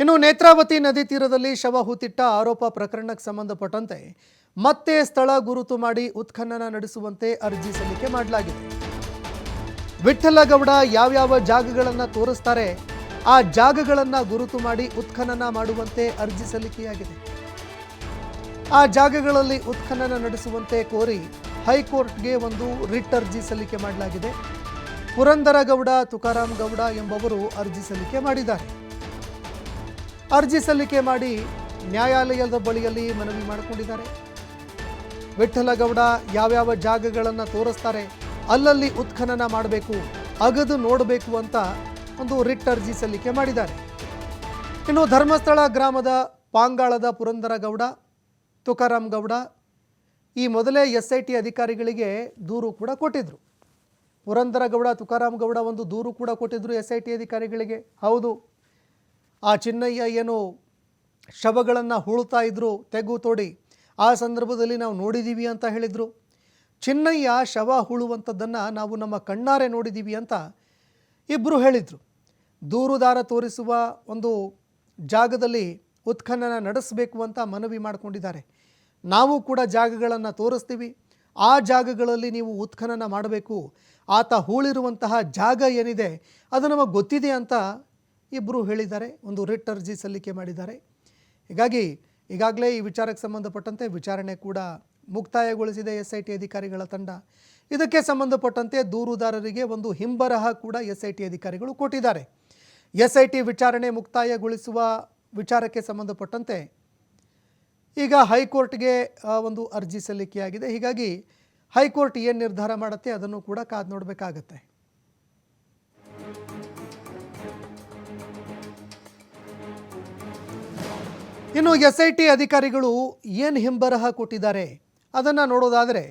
ಇನ್ನು ನೇತ್ರಾವತಿ ನದಿ ತೀರದಲ್ಲಿ ಶವ ಹೂತಿಟ್ಟ ಆರೋಪ ಪ್ರಕರಣಕ್ಕೆ ಸಂಬಂಧಪಟ್ಟಂತೆ ಮತ್ತೆ ಸ್ಥಳ ಗುರುತು ಮಾಡಿ ಉತ್ಖನನ ನಡೆಸುವಂತೆ ಅರ್ಜಿ ಸಲ್ಲಿಕೆ ಮಾಡಲಾಗಿದೆ. ವಿಠ್ಠಲಗೌಡ ಯಾವ್ಯಾವ ಜಾಗಗಳನ್ನು ತೋರಿಸ್ತಾರೆ, ಆ ಜಾಗಗಳನ್ನು ಗುರುತು ಮಾಡಿ ಉತ್ಖನನ ಮಾಡುವಂತೆ ಅರ್ಜಿ ಸಲ್ಲಿಕೆಯಾಗಿದೆ. ಆ ಜಾಗಗಳಲ್ಲಿ ಉತ್ಖನನ ನಡೆಸುವಂತೆ ಕೋರಿ ಹೈಕೋರ್ಟ್ಗೆ ಒಂದು ರಿಟ್ ಅರ್ಜಿ ಸಲ್ಲಿಕೆ ಮಾಡಲಾಗಿದೆ. ಪುರಂದರಗೌಡ, ತುಕಾರಾಮ್ ಗೌಡ ಎಂಬವರು ಅರ್ಜಿ ಸಲ್ಲಿಕೆ ಮಾಡಿದ್ದಾರೆ. ಅರ್ಜಿ ಸಲ್ಲಿಕೆ ಮಾಡಿ ನ್ಯಾಯಾಲಯದ ಬಳಿಯಲ್ಲಿ ಮನವಿ ಮಾಡಿಕೊಂಡಿದ್ದಾರೆ. ವಿಠಲಗೌಡ ಯಾವ್ಯಾವ ಜಾಗಗಳನ್ನು ತೋರಿಸ್ತಾರೆ, ಅಲ್ಲಲ್ಲಿ ಉತ್ಖನನ ಮಾಡಬೇಕು, ಅಗದು ನೋಡಬೇಕು ಅಂತ ಒಂದು ರಿಟ್ ಅರ್ಜಿ ಸಲ್ಲಿಕೆ ಮಾಡಿದ್ದಾರೆ. ಇನ್ನು ಧರ್ಮಸ್ಥಳ ಗ್ರಾಮದ ಪಾಂಗಾಳದ ಪುರಂದರಗೌಡ ತುಕಾರಾಮ್ ಗೌಡ ಈ ಮೊದಲೇ ಎಸ್ ಐ ಟಿ ಅಧಿಕಾರಿಗಳಿಗೆ ದೂರು ಕೂಡ ಕೊಟ್ಟಿದ್ರು. ಪುರಂದರಗೌಡ ತುಕಾರಾಮ್ ಗೌಡ ಒಂದು ದೂರು ಕೂಡ ಕೊಟ್ಟಿದ್ದರು ಎಸ್ ಐ ಟಿ ಅಧಿಕಾರಿಗಳಿಗೆ. ಹೌದು ಆ ಚಿನ್ನಯ್ಯ ಏನು ಶವಗಳನ್ನು ಹೂಳ್ತಾ ಇದ್ದರು ತೆಗು ತೋಡಿ, ಆ ಸಂದರ್ಭದಲ್ಲಿ ನಾವು ನೋಡಿದ್ದೀವಿ ಅಂತ ಹೇಳಿದರು. ಚಿನ್ನಯ್ಯ ಶವ ಹೂಳುವಂಥದ್ದನ್ನು ನಾವು ನಮ್ಮ ಕಣ್ಣಾರೆ ನೋಡಿದ್ದೀವಿ ಅಂತ ಇಬ್ಬರು ಹೇಳಿದರು. ದೂರುದಾರ ತೋರಿಸುವ ಒಂದು ಜಾಗದಲ್ಲಿ ಉತ್ಖನನ ನಡೆಸಬೇಕು ಅಂತ ಮನವಿ ಮಾಡಿಕೊಂಡಿದ್ದಾರೆ. ನಾವು ಕೂಡ ಜಾಗಗಳನ್ನು ತೋರಿಸ್ತೀವಿ. ಆ ಜಾಗಗಳಲ್ಲಿ ನೀವು ಉತ್ಖನನ ಮಾಡಬೇಕು. ಆತ ಹೂಳಿರುವಂತಹ ಜಾಗ ಏನಿದೆ, ಅದು ನಮಗೆ ಗೊತ್ತಿದೆ ಅಂತ ಇಬ್ಬರು ಹೇಳಿದ್ದಾರೆ, ಒಂದು ರಿಟ್ ಅರ್ಜಿ ಸಲ್ಲಿಕೆ ಮಾಡಿದ್ದಾರೆ. ಹೀಗಾಗಿ ಈಗಾಗಲೇ ಈ ವಿಚಾರಕ್ಕೆ ಸಂಬಂಧಪಟ್ಟಂತೆ ವಿಚಾರಣೆ ಕೂಡ ಮುಕ್ತಾಯಗೊಳಿಸಿದೆ ಎಸ್ ಐ ಟಿ ಅಧಿಕಾರಿಗಳ ತಂಡ. ಇದಕ್ಕೆ ಸಂಬಂಧಪಟ್ಟಂತೆ ದೂರುದಾರರಿಗೆ ಒಂದು ಹಿಂಬರಹ ಕೂಡ ಎಸ್ ಐ ಟಿ ಅಧಿಕಾರಿಗಳು ಕೊಟ್ಟಿದ್ದಾರೆ. ಎಸ್ ಐ ಟಿ ವಿಚಾರಣೆ ಮುಕ್ತಾಯಗೊಳಿಸುವ ವಿಚಾರಕ್ಕೆ ಸಂಬಂಧಪಟ್ಟಂತೆ ಈಗ ಹೈಕೋರ್ಟ್ಗೆ ಒಂದು ಅರ್ಜಿ ಸಲ್ಲಿಕೆಯಾಗಿದೆ. ಹೀಗಾಗಿ ಹೈಕೋರ್ಟ್ ಏನು ನಿರ್ಧಾರ ಮಾಡುತ್ತೆ ಅದನ್ನು ಕೂಡ ಕಾದು ನೋಡಬೇಕಾಗತ್ತೆ. ಇನ್ನು ಎಸ್ ಐ ಟಿ ಅಧಿಕಾರಿಗಳು ಏನು ಹಿಂಬರಹ ಕೊಟ್ಟಿದ್ದಾರೆ ಅದನ್ನು ನೋಡೋದಾದರೆ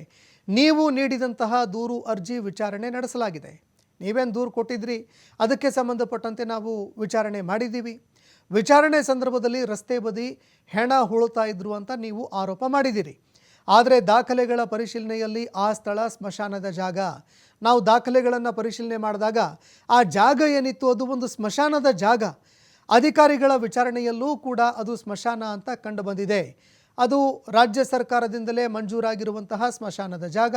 ನೀವು ನೀಡಿದಂತಹ ದೂರು ಅರ್ಜಿ ವಿಚಾರಣೆ ನಡೆಸಲಾಗಿದೆ. ನೀವೇನು ದೂರು ಕೊಟ್ಟಿದ್ರಿ? ಅದಕ್ಕೆ ಸಂಬಂಧಪಟ್ಟಂತೆ ನಾವು ವಿಚಾರಣೆ ಮಾಡಿದ್ದೀವಿ. ವಿಚಾರಣೆ ಸಂದರ್ಭದಲ್ಲಿ ರಸ್ತೆ ಬದಿ ಹೆಣ ಹುಳುತ್ತಾ ಇದ್ರು ಅಂತ ನೀವು ಆರೋಪ ಮಾಡಿದ್ದೀರಿ. ಆದರೆ ದಾಖಲೆಗಳ ಪರಿಶೀಲನೆಯಲ್ಲಿ ಆ ಸ್ಥಳ ಸ್ಮಶಾನದ ಜಾಗ. ನಾವು ದಾಖಲೆಗಳನ್ನು ಪರಿಶೀಲನೆ ಮಾಡಿದಾಗ ಆ ಜಾಗ ಏನಿತ್ತು? ಅದು ಒಂದು ಸ್ಮಶಾನದ ಜಾಗ. ಅಧಿಕಾರಿಗಳ ವಿಚಾರಣೆಯಲ್ಲೂ ಕೂಡ ಅದು ಸ್ಮಶಾನ ಅಂತ ಕಂಡು ಬಂದಿದೆ ಅದು ರಾಜ್ಯ ಸರ್ಕಾರದಿಂದಲೇ ಮಂಜೂರಾಗಿರುವಂತಹ ಸ್ಮಶಾನದ ಜಾಗ.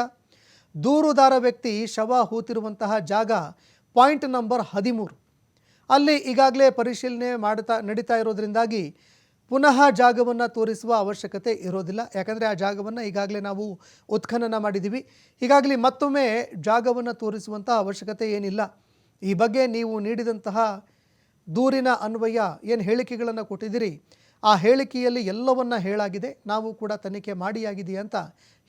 ದೂರುದಾರ ವ್ಯಕ್ತಿ ಶವ ಹೂತಿರುವಂತಹ ಜಾಗ ಪಾಯಿಂಟ್ ನಂಬರ್ ಹದಿಮೂರು. ಅಲ್ಲಿ ಈಗಾಗಲೇ ಪರಿಶೀಲನೆ ಮಾಡ್ತಾ ನಡೀತಾ ಇರೋದ್ರಿಂದಾಗಿ ಪುನಃ ಜಾಗವನ್ನು ತೋರಿಸುವ ಅವಶ್ಯಕತೆ ಇರೋದಿಲ್ಲ. ಯಾಕಂದರೆ ಆ ಜಾಗವನ್ನು ಈಗಾಗಲೇ ನಾವು ಉತ್ಖನನ ಮಾಡಿದ್ದೀವಿ ಈಗಾಗಲೇ ಮತ್ತೊಮ್ಮೆ ಜಾಗವನ್ನು ತೋರಿಸುವಂತಹ ಅವಶ್ಯಕತೆ ಏನಿಲ್ಲ. ಈ ಬಗ್ಗೆ ನೀವು ನೀಡಿದಂತಹ ದೂರಿನ ಅನ್ವಯ ಏನು ಹೇಳಿಕೆಗಳನ್ನು ಕೊಟ್ಟಿದ್ದೀರಿ? ಆ ಹೇಳಿಕೆಯಲ್ಲಿ ಎಲ್ಲವನ್ನ ಹೇಳಾಗಿದೆ. ನಾವು ಕೂಡ ತನಿಖೆ ಮಾಡಿಯಾಗಿದೆ ಅಂತ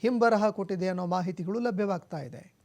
ಹಿಂಬರಹ ಕೊಟ್ಟಿದೆ ಅನ್ನೋ ಮಾಹಿತಿಗಳು ಲಭ್ಯವಾಗ್ತಾ ಇದೆ.